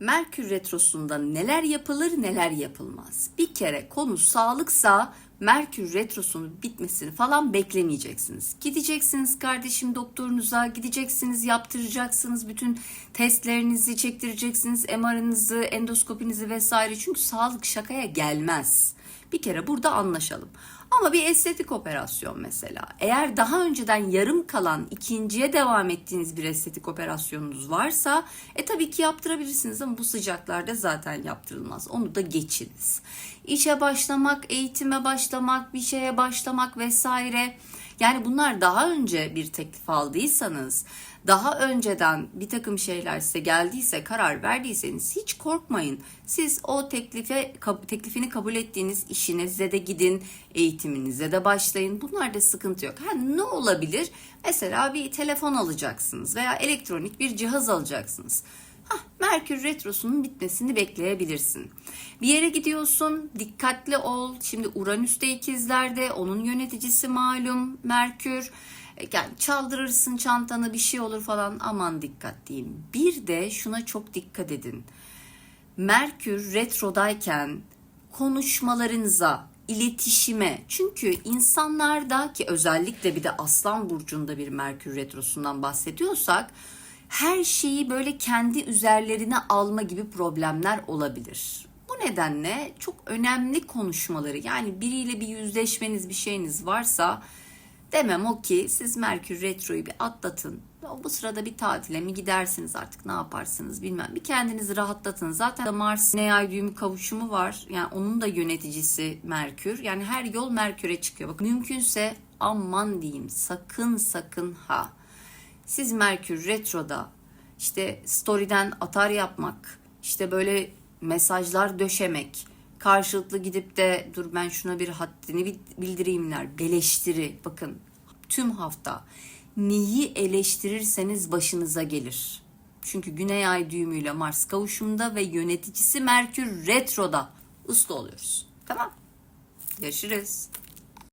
Merkür Retrosu'nda neler yapılır neler yapılmaz. Bir kere konu sağlıksa Merkür Retrosu'nun bitmesini falan beklemeyeceksiniz. Gideceksiniz kardeşim doktorunuza, gideceksiniz yaptıracaksınız bütün testlerinizi çektireceksiniz, MR'ınızı, endoskopinizi vesaire. Çünkü sağlık şakaya gelmez. Bir kere burada anlaşalım. Ama bir estetik operasyon mesela. Eğer daha önceden yarım kalan ikinciye devam ettiğiniz bir estetik operasyonunuz varsa e tabii ki yaptırabilirsiniz ama bu sıcaklarda zaten yaptırılmaz. Onu da geçiniz. İşe başlamak, eğitime başlamak, bir şeye başlamak vesaire. Yani bunlar daha önce bir teklif aldıysanız, daha önceden bir takım şeyler size geldiyse, karar verdiyseniz hiç korkmayın. Siz o teklife teklifini kabul ettiğiniz işinize de gidin, eğitiminize de başlayın. Bunlarda sıkıntı yok. Ha, ne olabilir? Mesela bir telefon alacaksınız veya elektronik bir cihaz alacaksınız. Hah, Merkür Retrosu'nun bitmesini bekleyebilirsin. Bir yere gidiyorsun, dikkatli ol. Şimdi Uranüs de ikizlerde, onun yöneticisi malum Merkür. E, Yani çaldırırsın çantanı bir şey olur falan aman dikkat diyeyim. Bir de şuna çok dikkat edin. Merkür retrodayken konuşmalarınıza, iletişime çünkü insanlarda ki özellikle bir de Aslan burcunda bir Merkür retrosundan bahsediyorsak her şeyi böyle kendi üzerlerine alma gibi problemler olabilir. Bu nedenle çok önemli konuşmaları yani biriyle bir yüzleşmeniz bir şeyiniz varsa demem o ki siz Merkür Retro'yu bir atlatın. Bu sırada bir tatile mi gidersiniz artık ne yaparsınız bilmem. Bir kendinizi rahatlatın. Zaten Mars ne ay düğümü kavuşumu var. Yani onun da yöneticisi Merkür. Yani her yol Merkür'e çıkıyor. Bakın mümkünse aman diyeyim sakın sakın ha. Siz Merkür Retro'da işte story'den atar yapmak, işte böyle mesajlar döşemek, karşılıklı gidip de dur ben şuna bir haddini bildireyimler, beleştiri. Bakın tüm hafta neyi eleştirirseniz başınıza gelir. Çünkü Güney Ay düğümüyle Mars kavuşumda ve yöneticisi Merkür Retro'da. Uslu oluyoruz. Tamam. Görüşürüz.